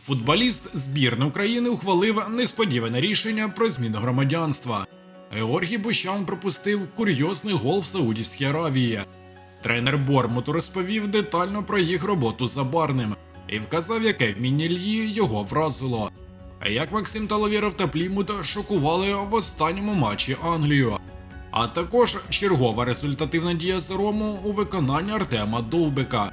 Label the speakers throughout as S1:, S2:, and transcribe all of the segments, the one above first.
S1: Футболіст збірної України ухвалив несподіване рішення про зміну громадянства. Георгій Бущан пропустив курйозний гол в Саудівській Аравії. Тренер Бормуту розповів детально про їх роботу за барним і вказав, яке вміння Ільї його вразило. Як Максим Таловєров та Плімут шокували в останньому матчі Англію. А також чергова результативна дія з Рому у виконанні Артема Довбика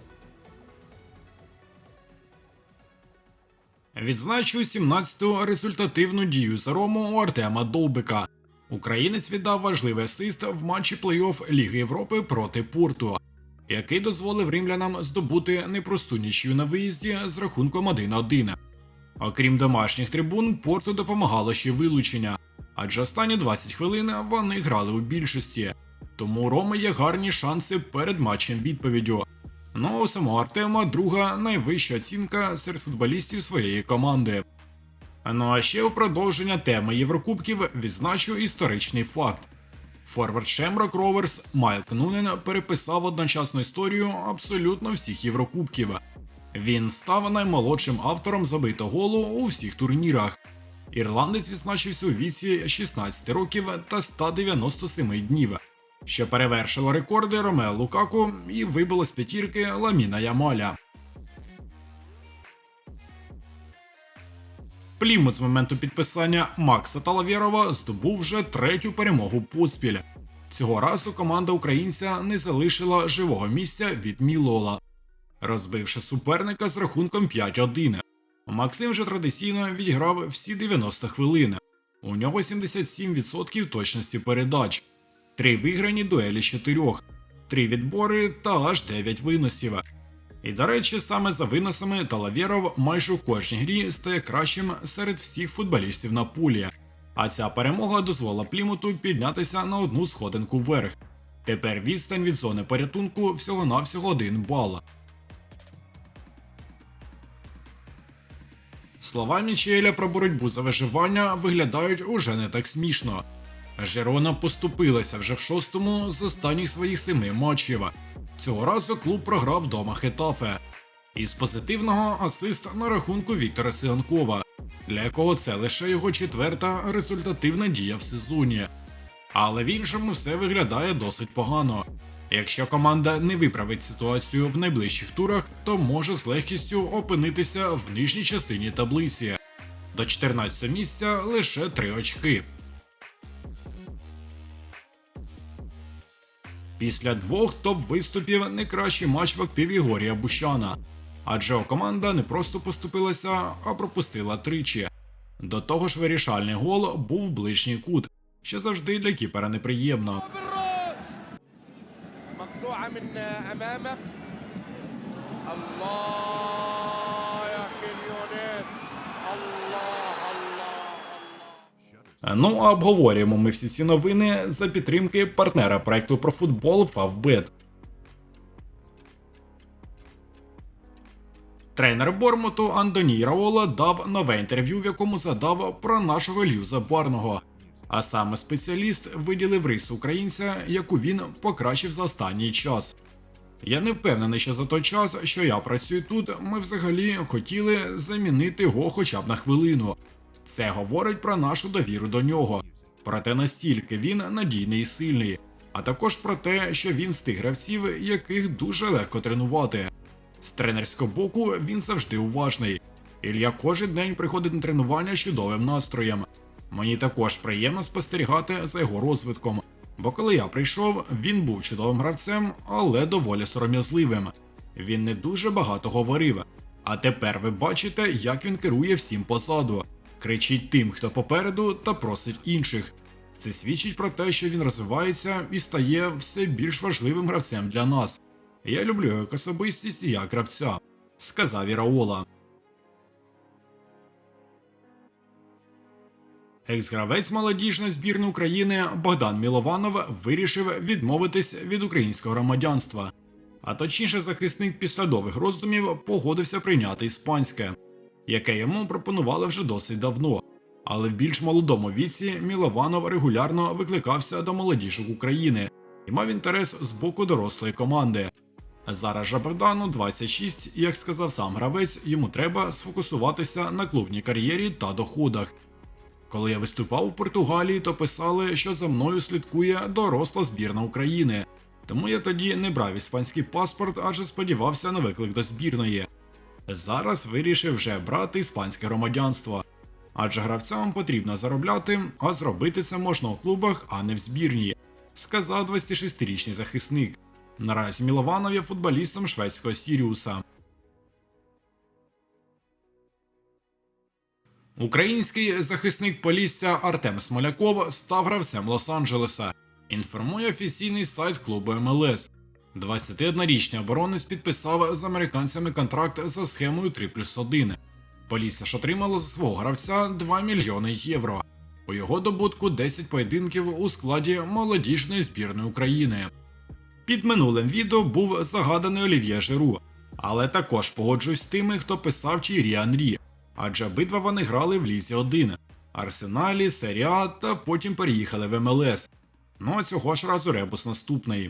S1: Відзначу 17-ту результативну дію за Рому у Артема Довбика. Українець віддав важливий асист в матчі плей-офф Ліги Європи проти Порту, який дозволив римлянам здобути непросту нічю на виїзді з рахунком 1-1. Окрім домашніх трибун, Порту допомагало ще вилучення, адже останні 20 хвилин вони грали у більшості. Тому у Роми є гарні шанси перед матчем відповіддю. Ну у самого Артема друга найвища оцінка серед футболістів своєї команди. Ну а ще в продовження теми Єврокубків відзначу історичний факт. Форвард Шемрок Роверс Майк Нунен переписав одночасно історію абсолютно всіх Єврокубків. Він став наймолодшим автором забитого голу у всіх турнірах. Ірландець відзначився у віці 16 років та 197 днів, що перевершило рекорди Ромео Лукаку і вибило з п'ятірки Ламіна Ямаля. Плімут з моменту підписання Макса Талавєрова здобув вже третю перемогу поспіль. Цього разу команда українця не залишила живого місця від Мілола, розбивши суперника з рахунком 5-1. Максим вже традиційно відіграв всі 90 хвилин. У нього 77% точності передач, три виграні дуелі з чотирьох, три відбори та аж 9 виносів. І до речі, саме за виносами Талавєров майже у кожній грі стає кращим серед всіх футболістів на пулі. А ця перемога дозволила Плімуту піднятися на одну сходинку вверх. Тепер відстань від зони порятунку всього-навсього один бал. Слова Мічеля про боротьбу за виживання виглядають уже не так смішно. Жерона поступилася вже в шостому з останніх своїх семи матчів. Цього разу клуб програв вдома Хетафе. Із позитивного асист на рахунку Віктора Циганкова, для якого це лише його четверта результативна дія в сезоні. Але в іншому все виглядає досить погано. Якщо команда не виправить ситуацію в найближчих турах, то може з легкістю опинитися в нижній частині таблиці. До 14 місця лише 3 очки. Після двох топ-виступів не кращий матч в активі Горія Бущана. Адже команда не просто поступилася, а пропустила тричі. До того ж, вирішальний гол був в ближній кут, що завжди для кіпера неприємно.
S2: بالراس مقطوعة من أمامك الله
S1: Ну а обговорюємо ми всі ці новини за підтримки партнера проекту про футбол Фавбет. Тренер Бормуту Андоній Раола дав нове інтерв'ю, в якому згадав про нашого Льюза Барного. А саме спеціаліст виділив рису українця, яку він покращив за останній час. Я не впевнений, що за той час, що я працюю тут, ми взагалі хотіли замінити його хоча б на хвилину. Це говорить про нашу довіру до нього. Проте настільки він надійний і сильний, а також про те, що він з тих гравців, яких дуже легко тренувати. З тренерського боку він завжди уважний. Ілля кожен день приходить на тренування з чудовим настроєм. Мені також приємно спостерігати за його розвитком, бо коли я прийшов, він був чудовим гравцем, але доволі сором'язливим. Він не дуже багато говорив. А тепер ви бачите, як він керує всім позаду, кричить тим, хто попереду, та просить інших. Це свідчить про те, що він розвивається і стає все більш важливим гравцем для нас. Я люблю як особистість і як гравця, сказав Іраола. Екс-гравець молодіжної збірної України Богдан Мілованов вирішив відмовитись від українського громадянства. А точніше, захисник після довгих роздумів погодився прийняти іспанське, яке йому пропонували вже досить давно. Але в більш молодому віці Мілованов регулярно викликався до молодіжок України і мав інтерес з боку дорослої команди. Зараз же Богдану 26, і як сказав сам гравець, йому треба сфокусуватися на клубній кар'єрі та доходах. Коли я виступав у Португалії, то писали, що за мною слідкує доросла збірна України. Тому я тоді не брав іспанський паспорт, адже сподівався на виклик до збірної. Зараз вирішив вже брати іспанське громадянство. Адже гравцям потрібно заробляти, а зробити це можна у клубах, а не в збірній, сказав 26-річний захисник. Наразі Мілованов є футболістом шведського Сіріуса. Український захисник Полісся Артем Смоляков став гравцем Лос-Анджелеса. Інформує офіційний сайт клубу МЛС. 21-річний оборонець підписав з американцями контракт за схемою 3 плюс 1. Полісся ж отримало за свого гравця 2 мільйони євро. У його добутку 10 поєдинків у складі молодіжної збірної України. Під минулим відео був загаданий Олів'є Жиру, але також погоджуюсь з тими, хто писав Тірі Анрі, адже обидва вони грали в Лізі 1, Арсеналі, Серіа та потім переїхали в МЛС. Ну а цього ж разу ребус наступний.